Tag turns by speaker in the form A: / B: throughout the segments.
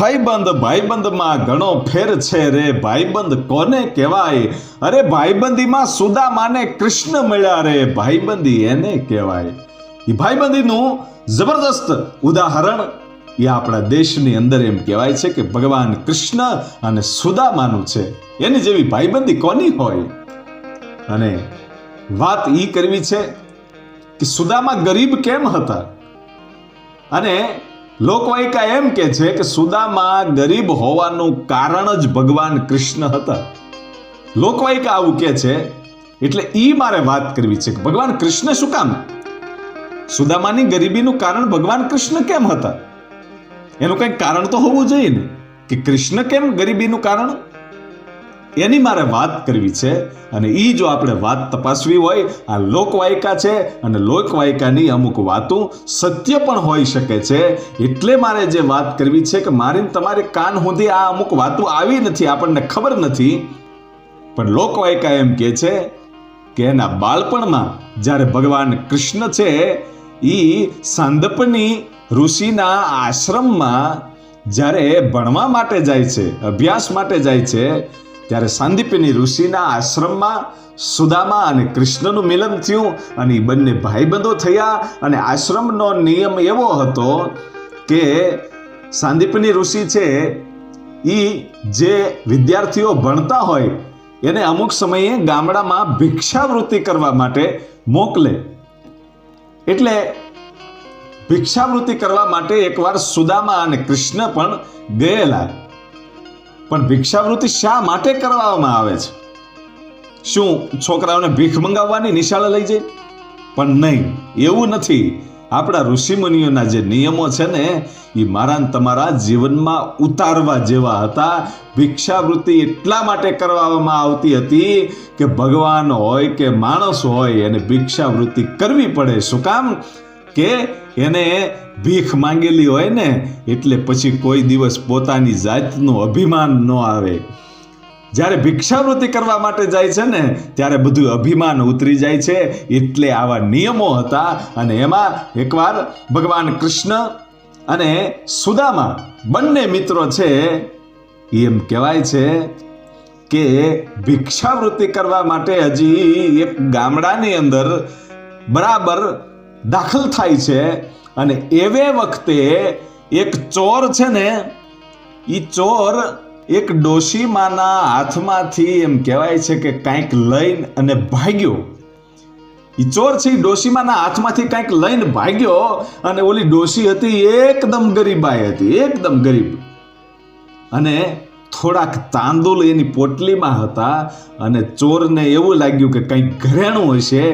A: ભાઈબંધ, ભાઈબંધમાં ઘણો ફેર છે રે. ભાઈબંધ કોને કહેવાય? અરે ભાઈબંધીમાં સુદામાને કૃષ્ણ મળ્યા રે. ભાઈબંધી એને કહેવાય. એ ભાઈબંધીનું જબરદસ્ત ઉદાહરણ એ આપણા દેશની અંદર એમ કહેવાય છે કે ભગવાન કૃષ્ણ અને સુદામાનું છે. એની જેવી ભાઈબંધી કોની હોય? અને વાત એ કરવી છે કે સુદામા ગરીબ કેમ હતા? અને લોકવાયકા એમ કે છે કે સુદામા ગરીબ હોવાનું કારણ જ ભગવાન કૃષ્ણ હતા. લોકવાયકા આવું કે છે, એટલે ઈ મારે વાત કરવી છે કે ભગવાન કૃષ્ણ શું કામ? સુદામાની ગરીબીનું કારણ ભગવાન કૃષ્ણ કેમ હતા? એનું કંઈક કારણ તો હોવું જોઈએ ને, કે કૃષ્ણ કેમ ગરીબીનું કારણ? એની મારે વાત કરવી છે અને એ જો આપણે વાત તપાસવી હોય, આ લોકવાયકા છે અને લોકવાયકાની અમુક વાતો સત્ય પણ હોઈ શકે છે. એટલે મારે જે વાત કરવી છે કે મારી તમારે કાન સુધી આ અમુક વાતો આવી નથી, આપણને ખબર નથી. પણ લોકવાયકા એમ કે છે કે એના બાળપણમાં જ્યારે ભગવાન કૃષ્ણ છે એ સાંદપની ઋષિના આશ્રમમાં જ્યારે ભણવા માટે જાય છે, અભ્યાસ માટે જાય છે ત્યારે સાંદીપની ઋષિના આશ્રમમાં સુદામા અને કૃષ્ણનું મિલન થયું અને એ બંને ભાઈબંધો થયા અને આશ્રમનો નિયમ એવો હતો કે સાંદીપની ઋષિ છે એ જે વિદ્યાર્થીઓ ભણતા હોય એને અમુક સમયે ગામડામાં ભિક્ષાવૃત્તિ કરવા માટે મોકલે. એટલે ભિક્ષાવૃત્તિ કરવા માટે એકવાર સુદામા અને કૃષ્ણ પણ ગયેલા. પણ ભિક્ષાવૃત્તિ શા માટે કરવામાં આવે છે? શું છોકરાઓને ભીખ મંગાવવાની નિશાળે લઈ જાય? પણ નહીં, એવું નથી. આપણા ઋષિમુનિઓના જે નિયમો છે ને, એ મારા તમારા જીવનમાં ઉતારવા જેવા હતા. ભિક્ષાવૃત્તિ એટલા માટે કરવામાં આવતી હતી કે ભગવાન હોય કે માણસ હોય એને ભિક્ષાવૃત્તિ કરવી પડે. શું કામ? કે એને ભીખ માંગેલી હોય ને, એટલે પછી કોઈ દિવસ પોતાની જાતનું અભિમાન ન આવે. જ્યારે ભિક્ષાવૃત્તિ કરવા માટે જાય છે ને, ત્યારે બધું અભિમાન ઉતરી જાય છે. એટલે આવા નિયમો હતા અને એમાં એકવાર ભગવાન કૃષ્ણ અને સુદામા બંને મિત્રો છે, એમ કહેવાય છે કે ભિક્ષાવૃત્તિ કરવા માટે હજી એક ગામડાની અંદર બરાબર દાખલ થાય છે અને એવે વખતે એક ચોર છે ને એ ચોર એક ડોશીમાના હાથમાંથી એમ કહેવાય છે કે કાંઈક લઈને અને ભાગ્યો. એ ચોર છે એ ડોશીમાના હાથમાંથી કાંઈક લઈને ભાગ્યો અને ઓલી ડોશી હતી એકદમ ગરીબાઈ હતી, એકદમ ગરીબ. અને થોડાક તાંદુલ એની પોટલીમાં હતા અને ચોરને એવું લાગ્યું કે કંઈક ઘરેણું હશે,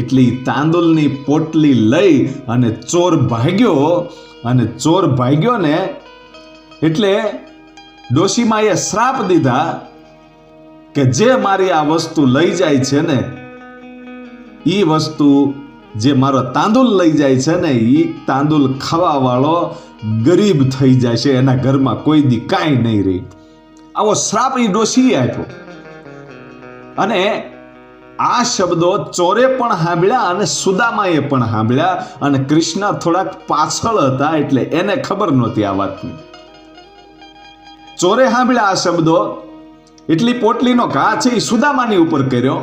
A: એટલે તાંદુલની પોટલી લઈ અને ચોર ભાગ્યો અને ચોર ભાગ્યો ને એટલે ડોશીમાએ શ્રાપ દીધા કે જે મારી આ વસ્તુ લઈ જાય છે ને એ વસ્તુ જે મારો તાંદુલ લઈ જાય છે ને એ તાંદુલ ખાવાવાળો ગરીબ થઈ જાય છે, એના ઘરમાં કોઈ દી કાંઈ નહીં રહી. આવો શ્રાપ એ ડોશીએ આપ્યો. અને આ શબ્દો ચોરે પણ સાંભળ્યા અને સુદામાએ પણ સાંભળ્યા અને કૃષ્ણ થોડાક પાછળ હતા એટલે એને ખબર નહોતી આ વાતની. ચોરે સાંભળ્યા આ શબ્દો, એટલી પોટલીનો ઘા છે એ સુદામાની ઉપર કર્યો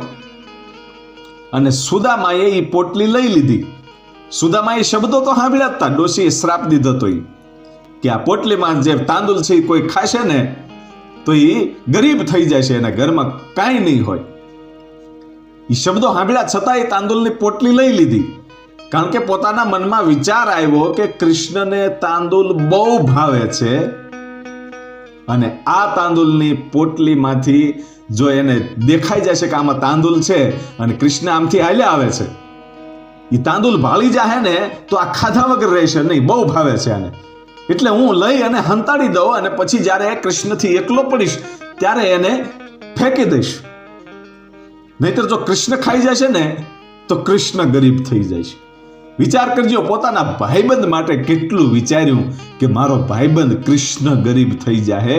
A: અને સુદામાએ એ પોટલી લઈ લીધી. સુદામાએ શબ્દો તો સાંભળ્યા જ હતા ડોશીએ શ્રાપ દીધો તો કે આ પોટલીમાં જે તાંદુલ છે એ કોઈ ખાશે ને તો એ ગરીબ થઈ જાય છે એના ઘરમાં કાંઈ નહીં હોય. એ શબ્દો સાંભળ્યા છતાં એ તાંદુલની પોટલી લઈ લીધી. કારણ કે પોતાના મનમાં વિચાર આવ્યો કે કૃષ્ણને તાંદુલ બહુ ભાવે છે અને આ તાંદુલની પોટલીમાંથી જો એને દેખાઈ જશે કે આમાં તાંદુલ છે અને કૃષ્ણ આમથી હાલ્યા આવે છે. એ તાંદુલ ભાળી જાહે ને તો આ ખાધા વગર રહેશે નહીં, બહુ ભાવે છે આને. એટલે હું લઈ અને હંતાડી દઉં અને પછી જ્યારે કૃષ્ણથી એકલો પડીશ, ત્યારે એને ફેંકી દઈશ. નહીતર જો કૃષ્ણ ખાઈ જશે ને, તો કૃષ્ણ ગરીબ થઈ જાય છે વિચાર કરજો, પોતાના ભાઈબંધ માટે કેટલું વિચાર્યું કે મારો ભાઈબંધ કૃષ્ણ ગરીબ થઈ જાય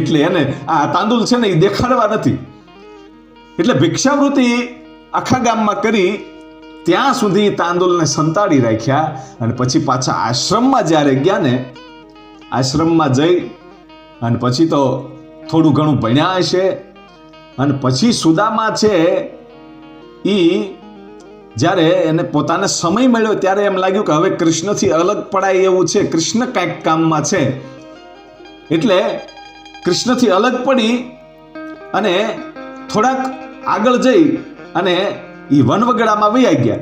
A: એટલે એને આ તાંદુલ છે ને એ દેખાડવા નથી. એટલે ભિક્ષાવૃત્તિ આખા ગામમાં કરી, ત્યાં સુધી તાંદુલને સંતાડી રાખ્યા અને પછી પાછા આશ્રમમાં જ્યારે ગયા ને આશ્રમમાં જઈ અને પછી તો થોડું ઘણું ભણ્યા હશે. અને પછી સુદામા છે એ જ્યારે એને પોતાને સમય મળ્યો ત્યારે એમ લાગ્યું કે હવે કૃષ્ણથી અલગ પડાય એવું છે. કૃષ્ણ કાંઈક કામમાં છે. એટલે કૃષ્ણથી અલગ પડી અને થોડાક આગળ જઈ અને એ વનવગડામાં વૈયા ગયા.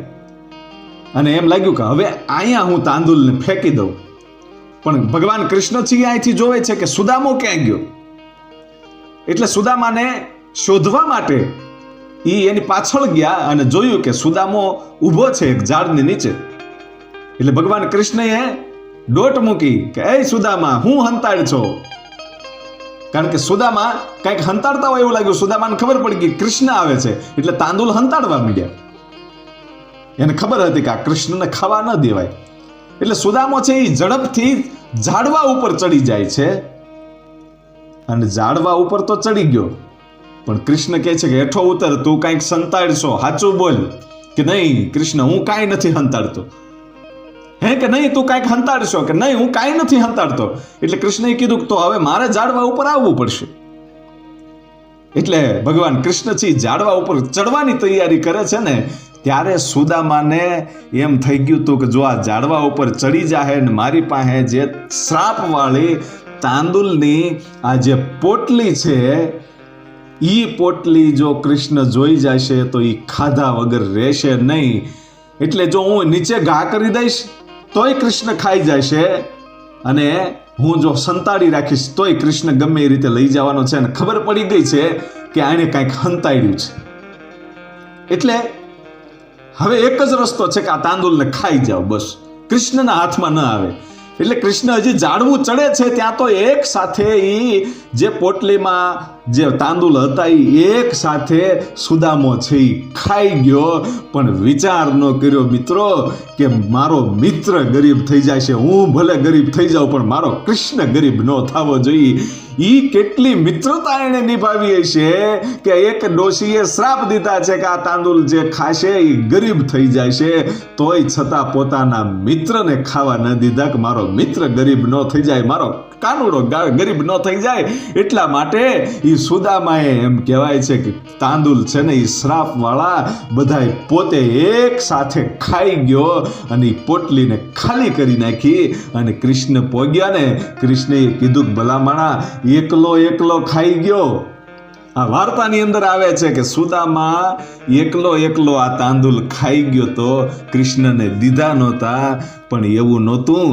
A: અને એમ લાગ્યું કે હવે અહીંયા હું તાંદુલને ફેંકી દઉં. પણ ભગવાન કૃષ્ણજી અહીંથી જોવે છે કે સુદામો ક્યાં ગયો? એટલે સુદામાને શોધવા માટે એ એની પાછળ ગયા અને જોયું કે સુદામો ઊભો છે એક ઝાડની નીચે. એટલે ભગવાન કૃષ્ણએ દોટ મૂકી કે, એ સુદામા, હું હંતાડ છો. કારણ કે સુદામા કંઈક હંતાડતા હોય એવું લાગ્યું. સુદામાને ખબર પડી કે કૃષ્ણ આવે છે. એટલે તાંદુલ હંતાડવા માંડ્યા. એને ખબર હતી કે આ કૃષ્ણને ખાવા ન દેવાય. એટલે સુદામો છે એ ઝડપથી ઝાડવા ઉપર ચડી જાય છે. અને ઝાડવા ઉપર તો ચડી ગયો. પણ કૃષ્ણ કહે છે કે, હેઠો ઉતર, તું કાંઈક સંતાડશો. સાચું બોલ. કે નહીં, કૃષ્ણ, હું કાંઈ નથી હંતાડતો. હે કે નહીં, તું કાંઈક હંતાડશો? કે નહીં, હું કાંઈ નથી હંતાડતો. એટલે કૃષ્ણએ કીધું તો હવે મારે ઝાડવા ઉપર આવવું પડશે. એટલે ભગવાન કૃષ્ણથી ઝાડવા ઉપર ચડવાની તૈયારી કરે છે ને ત્યારે સુદામાને એમ થઈ ગયું હતું કે જો આ ઝાડવા ઉપર ચડી જાહે ને મારી પાસે જે શ્રાપવાળી તાંદુલની આ જે પોટલી છે એ પોટલી જો કૃષ્ણ જોઈ જશે તો એ ખાધા વગર રહેશે નહીં. એટલે જો હું નીચે ઘા કરી દઈશ, તોય કૃષ્ણ ખાઈ જશે અને હું જો સંતાડી રાખીશ, તોય કૃષ્ણ ગમે એ રીતે લઈ જવાનો છે. અને ખબર પડી ગઈ છે કે આણે કાંઈક હંતાડ્યું છે. એટલે હવે એક જ રસ્તો છે કે આ તાંદુલને ખાઈ જાઓ, બસ. કૃષ્ણના હાથમાં ન આવે. એટલે કૃષ્ણ હજી ઝાડવું ચડે છે, ત્યાં તો એક સાથે એ જે પોટલીમાં જે તાંદુલ હતા એ એક સાથે સુદામો છે એ ખાઈ ગયો. પણ વિચાર ન કર્યો, મિત્રો, કે મારો મિત્ર ગરીબ થઈ જાય છે. હું ભલે ગરીબ થઈ જાઉં, પણ મારો કૃષ્ણ ગરીબ ન થવો જોઈએ. ઈ કેટલી મિત્રતા એણે નિભાવી હશે કે એક ડોશીએ શ્રાપ દીધા છે કે આ તાંદુલ જે ખાશે એ ગરીબ થઈ જાય છે. તોય છતાં પોતાના મિત્રને ખાવા ન દીધા કે મારો મિત્ર ગરીબ ન થઈ જાય, મારો કાનુડો ગરીબ ન થઈ જાય એટલા માટે એ સુદામાએ એમ કહેવાય છે કે તાંદુલ છે ને એ શ્રાપવાળા પોતે એક સાથે ખાઈ ગયો અને પોટલીને ખાલી કરી નાખી અને કૃષ્ણ પોગ્યા ને કૃષ્ણએ કીધું ભલામણા એકલો એકલો ખાઈ ગયો. આ વાર્તાની અંદર આવે છે કે સુદામા એકલો એકલો આ તાંદુલ ખાઈ ગયો તો કૃષ્ણને દીધા નહોતા, પણ એવું નહોતું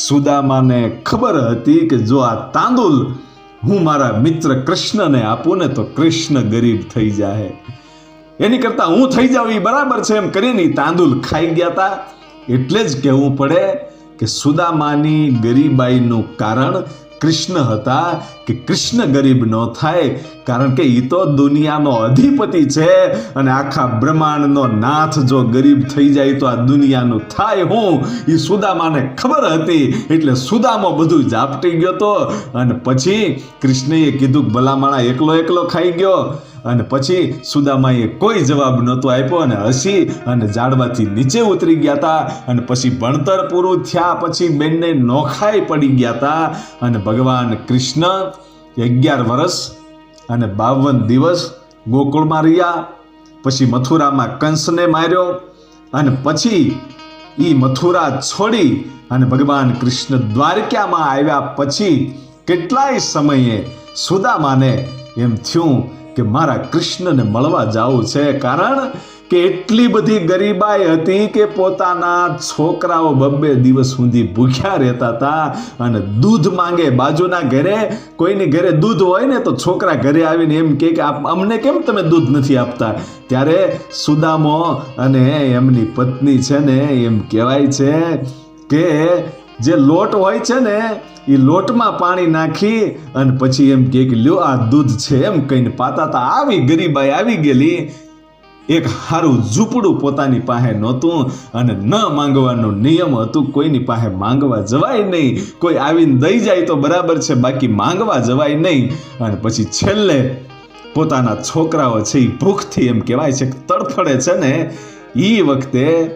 A: સુદામાને ખબર હતી કે જો આ તાંદુલ હું મારા મિત્ર કૃષ્ણને આપું ને તો કૃષ્ણ ગરીબ થઈ જાય એની કરતા હું થઈ જાઉં એ બરાબર છે એમ કરીને તાંદુલ ખાઈ ગયા હતા એટલે જ કહેવું પડે કે સુદામાની ગરીબાઈનું કારણ કૃષ્ણ હતા કે કૃષ્ણ ગરીબ ન થાય, કારણ કે એ તો દુનિયાનો અધિપતિ છે અને આખા બ્રહ્માંડનો નાથ જો ગરીબ થઈ જાય તો આ દુનિયાનું થાય હું? એ સુદામાને ખબર હતી, એટલે સુદામો બધું ઝાપટી ગયો તો અને પછી કૃષ્ણએ કીધું ભલામાણા એકલો એકલો ખાઈ ગયો. અને પછી સુદામાએ કોઈ જવાબ નહોતો આપ્યો અને હસી અને ઝાડવાથી નીચે ઉતરી ગયા હતા. અને પછી ભણતર પૂરું થયા પછી બેનને નોખાઈ પડી ગયા હતા. અને ભગવાન કૃષ્ણ અગિયાર વર્ષ અને બાવન દિવસ ગોકુળમાં રહ્યા. પછી મથુરામાં કંસને માર્યો અને પછી એ મથુરા છોડી અને ભગવાન કૃષ્ણ દ્વારકામાં આવ્યા પછી કેટલાય સમયે સુદામાને એમ થયું કે મારા કૃષ્ણને મળવા જાવું છે. કારણ કે એટલી બધી ગરીબાઈ હતી કે પોતાના છોકરાઓ બબ્બે દિવસ સુધી ભૂખ્યા રહેતા હતા અને દૂધ માંગે બાજુના ઘરે. કોઈની ઘરે દૂધ હોય ને તો છોકરા ઘરે આવીને એમ કે અમને કેમ તમે દૂધ નથી આપતા? ત્યારે સુદામો અને એમની પત્ની છે ને એમ કહેવાય છે કે જે લોટ હોય છે ને એ લોટમાં પાણી નાખી અને પછી એમ કે, લ્યો, આ દૂધ છે. એમ કહીને પાતા તા આવી ગરીબાઈ આવી ગયેલી. એક સારું ઝૂંપડું પોતાની પાસે નહોતું અને ન માંગવાનો નિયમ હતું. કોઈની પાસે માંગવા જવાય નહીં. કોઈ આવીને દઈ જાય તો બરાબર છે, બાકી માંગવા જવાય નહીં. અને પછી છેલ્લે પોતાના છોકરાઓ છે એ ભૂખથી એમ કહેવાય છે તડફડે છે ને એ વખતે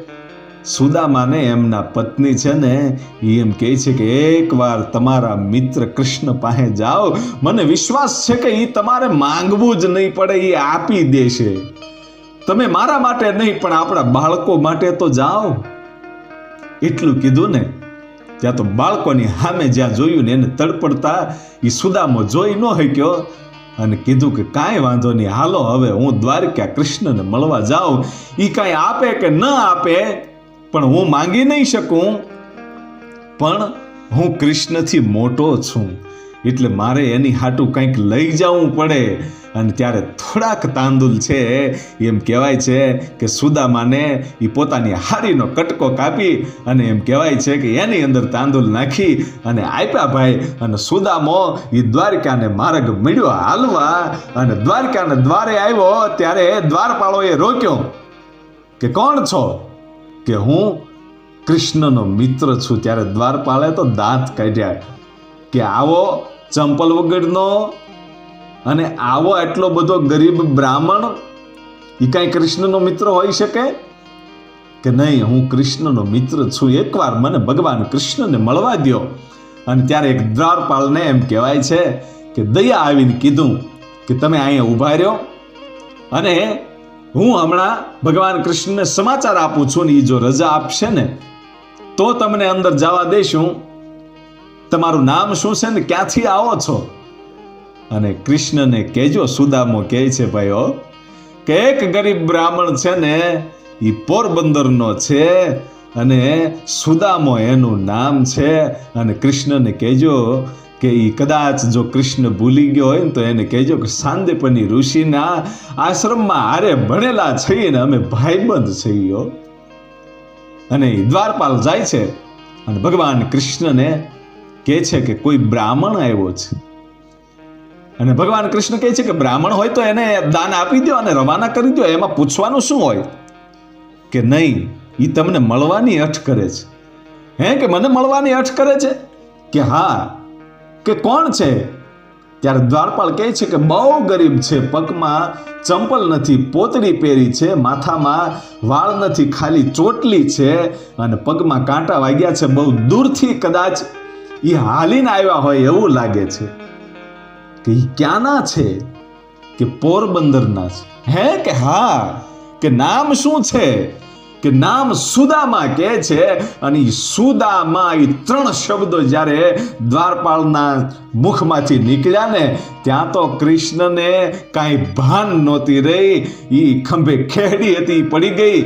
A: સુદામાને એમના પત્ની છે ને એ એમ કહે છે કે એકવાર તમારા મિત્ર કૃષ્ણ પાસે જાઓ, મને વિશ્વાસ છે કે એ તમારે માંગવું જ નહીં પડે એ આપી દેશે. તમે મારા માટે નહીં, પણ આપણા બાળકો માટે તો જાઓ. એટલું કીધું ને, ત્યાં તો બાળકોની સામે જ્યાં જોયું ને, એને તડપડતા એ સુદામો જોઈ ન શક્યો અને કીધું કે કાંઈ વાંધો નહીં, હાલો, હવે હું દ્વારકા કૃષ્ણને મળવા જાઉં. એ કાંઈ આપે કે ન આપે પણ હું માંગી નહીં શકું. પણ હું કૃષ્ણથી મોટો છું, એટલે મારે એની હાટું કંઈક લઈ જવું પડે. અને ત્યારે થોડાક તાંદુલ છે, એમ કહેવાય છે કે સુદામાને એ પોતાની હારીનો કટકો કાપી અને એમ કહેવાય છે કે એની અંદર તાંદુલ નાખી અને આપ્યા ભાઈ, અને સુદામો એ દ્વારકાને માર્ગ મળ્યો હાલવા. અને દ્વારકાને દ્વારે આવ્યો, ત્યારે દ્વારપાળોએ રોક્યો કે કોણ છો? કે હું કૃષ્ણનો મિત્ર છું, ત્યારે દ્વારપાળે તો દાંત કાઢ્યા કે આવો ચંપલ વગરનો અને આવો એટલો બધો ગરીબ બ્રાહ્મણ એ કાંઈ કૃષ્ણનો મિત્ર હોઈ શકે? કે નહીં, હું કૃષ્ણનો મિત્ર છું. એકવાર મને ભગવાન કૃષ્ણને મળવા દ્યો. અને ત્યારે એક દ્વારપાળને એમ કહેવાય છે કે દયા આવીને કીધું કે તમે અહીંયા ઊભા રહ્યો અને હું હમણાં ભગવાન કૃષ્ણને સમાચાર આપું છું ને એ જો રજા આપશે ને, તો તમને અંદર જવા દઈશું તમારું નામ શું છે ને, ક્યાંથી આવો છો? અને કૃષ્ણને કહેજો, સુદામો કહે છે, ભાઈઓ, કે એક ગરીબ બ્રાહ્મણ છે ને એ પોરબંદરનો છે અને સુદામો એનું નામ છે. અને કૃષ્ણને કહેજો કે એ કદાચ જો કૃષ્ણ ભૂલી ગયો હોય ને તો એને કહેજો કે સાંદેપની ઋષિના આશ્રમમાં આરે ભણેલા છીએ ને અમે ભાઈબંધ છીએ અને દ્વારપાલ જાય છે અને ભગવાન કૃષ્ણને કહે છે કે કોઈ બ્રાહ્મણ આવ્યો છે. અને ભગવાન કૃષ્ણ કહે છે કે બ્રાહ્મણ હોય તો એને દાન આપી દો અને રવાના કરી દો. એમાં પૂછવાનું શું હોય? કે નહીં એ તમને મળવાની અઠ કરે છે. હે, કે મને મળવાની અઠ કરે છે? કે હા કે કોણ છે? ત્યારે દ્વારપાલ કહે છે કે બહુ ગરીબ છે, પગમાં ચંપલ નથી પોતડી પહેરી છે, માથામાં વાળ નથી, ખાલી ચોટલી છે અને પગમાં કાંટા વાગ્યા છે. બહુ દૂરથી કદાચ એ હાલીને આવ્યા હોય એવું લાગે છે કે એ ક્યાંના છે? કે પોરબંદરના છે. હે કે હા? કે નામ શું છે? કે નામ સુદામા કે છે અને સુદામા એ ત્રણ શબ્દો જ્યારે દ્વારપાળના મુખમાંથી નીકળ્યા ને, ત્યાં તો કૃષ્ણને કાંઈ ભાન નહોતી રહી. એ ખંભે ખેડી હતી પડી ગઈ.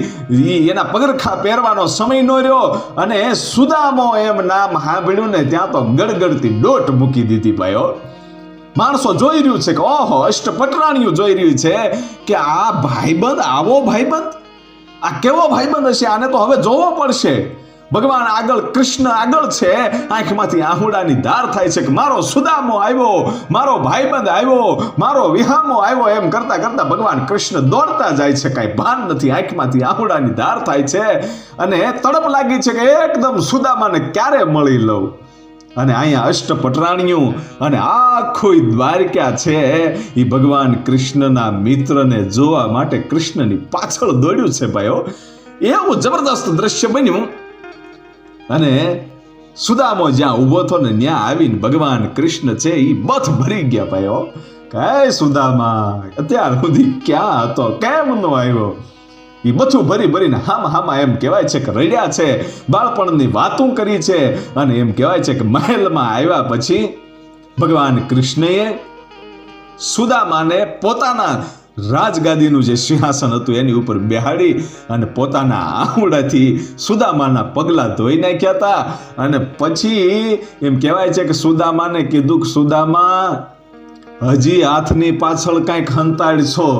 A: એ એના પગરખા પહેરવાનો સમય ન રહ્યો અને સુદામો એમ નામ સાંભળ્યું ને, ત્યાં તો ગડગડતી ડોટ મૂકી દીધી ભાઈઓ માણસો જોઈ રહ્યું છે કે, ઓહો, અષ્ટપટરાણીઓ જોઈ રહ્યું છે કે આ ભાઈબંધ, આવો ભાઈબંધ? આ કેવો ભાઈબંધ હશે આને તો હવે જોવો પડશે. ભગવાન આગળ, કૃષ્ણ આગળ છે. આંખમાંથી આહુડાની ધાર થાય છે કે મારો સુદામો આવ્યો, મારો ભાઈબંધ આવ્યો, મારો વિહામો આવ્યો એમ કરતા કરતા ભગવાન કૃષ્ણ દોડતા જાય છે. કાંઈ ભાન નથી. આંખમાંથી આહુડાની ધાર થાય છે અને તડપ લાગી છે કે એકદમ સુદામાને ક્યારે મળી લઉં? અને અહીંયા અષ્ટપટરાણીઓ અને આખું દ્વારકા છે એ ભગવાન કૃષ્ણના મિત્રને જોવા માટે કૃષ્ણની પાછળ દોડ્યું છે ભાઈઓ. એવું જબરદસ્ત દ્રશ્ય બન્યું. અને સુદામો જ્યાં ઊભો થો ને ત્યાં આવીને ભગવાન કૃષ્ણ છે એ બથ ભરી ગયા ભાઈઓ. કઈ સુદામા, અત્યાર સુધી ક્યાં હતો? કેમ નો આવ્યો? એ બથું ભરી ભરીને હામાં હામાં એમ કહેવાય છે કે રડ્યા છે, બાળપણની વાતું કરી છે અને એમ કહેવાય છે કે મહેલમાં આવ્યા પછી ભગવાન કૃષ્ણએ સુદામાને પોતાના રાજગાદીનું જે સિંહાસન હતું એની ઉપર બેહાડી અને પોતાના આંગળાથી સુદામાના પગલા ધોઈ નાખ્યા હતા. અને પછી એમ કહેવાય છે કે સુદામાને કીધું કે, સુદામા, હજી હાથની પાછળ કાંઈક હંતાડ છો.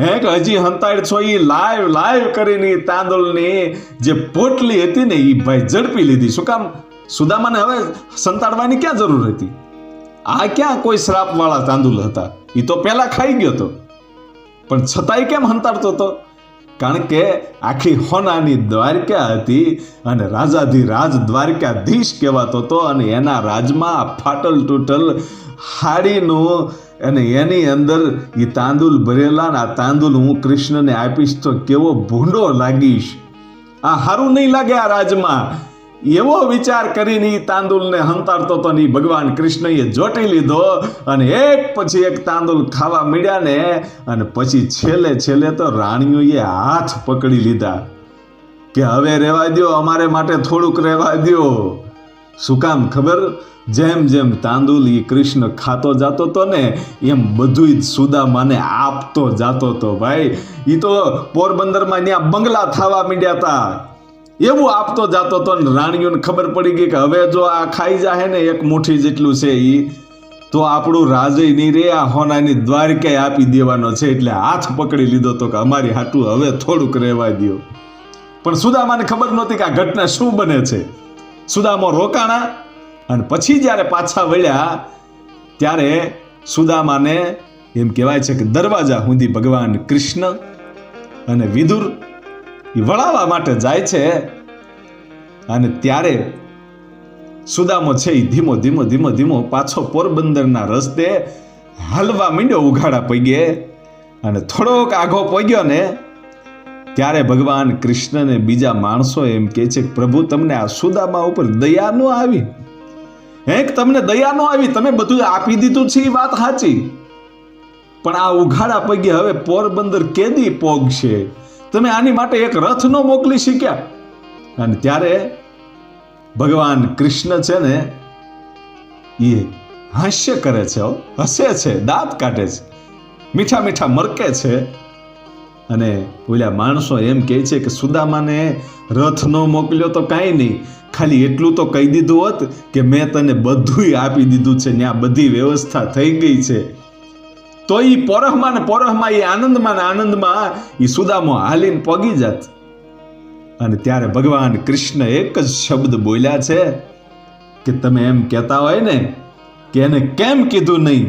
A: હે કે હજી હંતાડ છો એ લાઈવ લાઈવ કરીને ઈ જે પોટલી હતી ને એ ભાઈ ઝડપી લીધી. શું કામ? સુદામાને હવે સંતાડવાની ક્યાં જરૂર હતી? આ ક્યાં કોઈ શ્રાપવાળા તાંદુલ હતા? એ તો પહેલા ખાઈ ગયો તો. પણ છતાંય કેમ હંતાડતો હતો કારણ કે આખી હોનાની દ્વારકા હતી અને રાજાધિરાજ દ્વારકાધીશ કહેવાતો હતો અને એના રાજમાં આ ફાટલ તૂટલ હાડીનું અને એની અંદર એ તાંદુલ ભરેલા આ તાંદુલ હું કૃષ્ણને આપીશ તો કેવો ભૂંડો લાગીશ. આ સારું નહીં લાગે આ રાજમાં. એવો વિચાર કરીને એ તાંદુલને હંતાડતો તો ને ભગવાન કૃષ્ણએ જોટી લીધો અને એક પછી એક તાંદુલ ખાવા મળ્યા ને અને પછી છેલ્લે છેલ્લે તો રાણીઓએ હાથ પકડી લીધા કે હવે રહેવા દ્યો, અમારે માટે થોડુંક રહેવા દ્યો. શું કામ ખબર? જેમ જેમ તાંદુલ એ કૃષ્ણ ખાતો જાતો તો ને, એમ બધું જ સુદામાને આપતો જાતો તો ભાઈ. એ તો પોરબંદરમાં ત્યાં બંગલા થવા માંડ્યા હતા એવું આપતો જાતો તો રાણીઓને ખબર પડી ગઈ કે હવે જો આ ખાઈ જાહે ને એક મુઠ્ઠી જેટલું છે એ તો આપણું રાજય નહીં રે આ હોનાની દ્વારકાએ આપી દેવાનો છે એટલે હાથ પકડી લીધો તો કે અમારી હાટું હવે થોડુંક રહેવા દ્યો. પણ સુદામાને ખબર નહોતી કે આ ઘટના શું બને છે. સુદામો રોકાણા અને પછી જ્યારે પાછા વળ્યા, ત્યારે સુદામાને એમ કહેવાય છે કે દરવાજા સુધી ભગવાન કૃષ્ણ અને વિદુર વળાવવા માટે જાય છે અને ત્યારે સુદામો છે એ ધીમો ધીમો ધીમો ધીમો પાછો પોરબંદરના રસ્તે હાલવા માંડ્યો, ઉઘાડા પગે અને થોડોક આઘો પગ્યો ને, ત્યારે ભગવાન કૃષ્ણને બીજા માણસો એમ કહે છે કે, પ્રભુ, તમને આ સુદામા ઉપર દયા ન આવી. હેક તમને દયા ન આવી? તમે બધું આપી દીધું છે એ વાત સાચી. પણ આ ઉઘાડા પગે હવે પોરબંદર કેદી પોગશે? તમે આની માટે એક રથ ન મોકલી શક્યા અને ત્યારે ભગવાન કૃષ્ણ છે ને, એ હાસ્ય કરે છે હસે છે, દાંત કાઢે છે, મીઠા મીઠા મરકે છે. અને ઓલા માણસો એમ કહે છે કે સુદામાને રથ ન મોકલ્યો તો કાંઈ નહીં, ખાલી એટલું તો કહી દીધું હોત કે મેં તને બધુંય આપી દીધું છે ત્યાં બધી વ્યવસ્થા થઈ ગઈ છે. તો એ પરહમાં ને પરહમાં એ આનંદમાં ને આનંદમાં એ સુદામો હાલીને પગી જાત. અને ત્યારે ભગવાન કૃષ્ણ એક જ શબ્દ બોલ્યા છે કે તમે એમ કહેતા હોય ને કે એને કેમ કીધું નહીં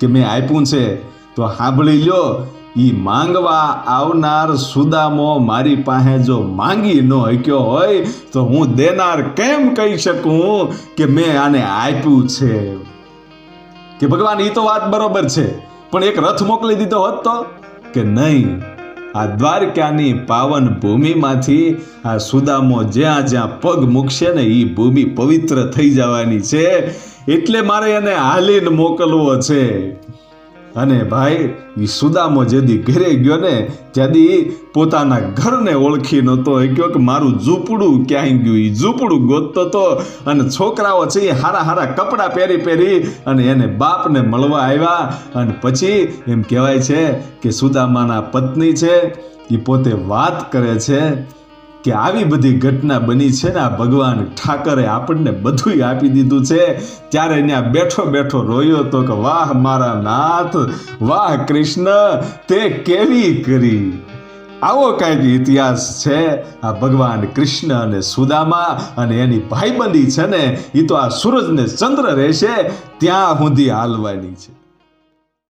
A: કે મેં આપ્યું છે, તો સાંભળી લ્યો એ માંગવા આવનાર સુદામો મારી પાસે જો માંગી ન હક્યો હોય, તો હું દેનાર કેમ કહી શકું કે મેં આને આપ્યું છે? કે ભગવાન એ તો વાત બરોબર છે. પણ એક રથ મોકલી દીધો હોત તો? કે નહીં? આ દ્વારકાની પાવન ભૂમિમાંથી આ સુદામો જ્યાં જ્યાં પગ મૂકશે ને એ ભૂમિ પવિત્ર થઈ જવાની છે. એટલે મારે એને હાલીને મોકલવો છે. અને ભાઈ એ સુદામો જેદી ઘરે ગયો ને, જેદી પોતાના ઘરને ઓળખી નહોતો એ કહ્યો કે મારું ઝૂંપડું ક્યાંય ગયું? એ ઝૂંપડું ગોતતો હતો અને છોકરાઓ છે એ હારા હારા કપડાં પહેરી પહેરી અને એને બાપને મળવા આવ્યા. અને પછી એમ કહેવાય છે કે સુદામાના પત્ની છે એ પોતે વાત કરે છે કે આવી બધી ઘટના બની છે ને આ ભગવાન ઠાકરે આપણને બધું આપી દીધું છે. ત્યારે ત્યાં બેઠો બેઠો રોયો તો કે, વાહ, મારા નાથ, વાહ, કૃષ્ણ, તે કેવી કરી? આવો કાંઈક ઇતિહાસ છે. આ ભગવાન કૃષ્ણ અને સુદામા અને એની ભાઈબંધી છે ને એ તો આ સૂરજને ચંદ્ર રહેશે, ત્યાં સુધી હાલવાની છે.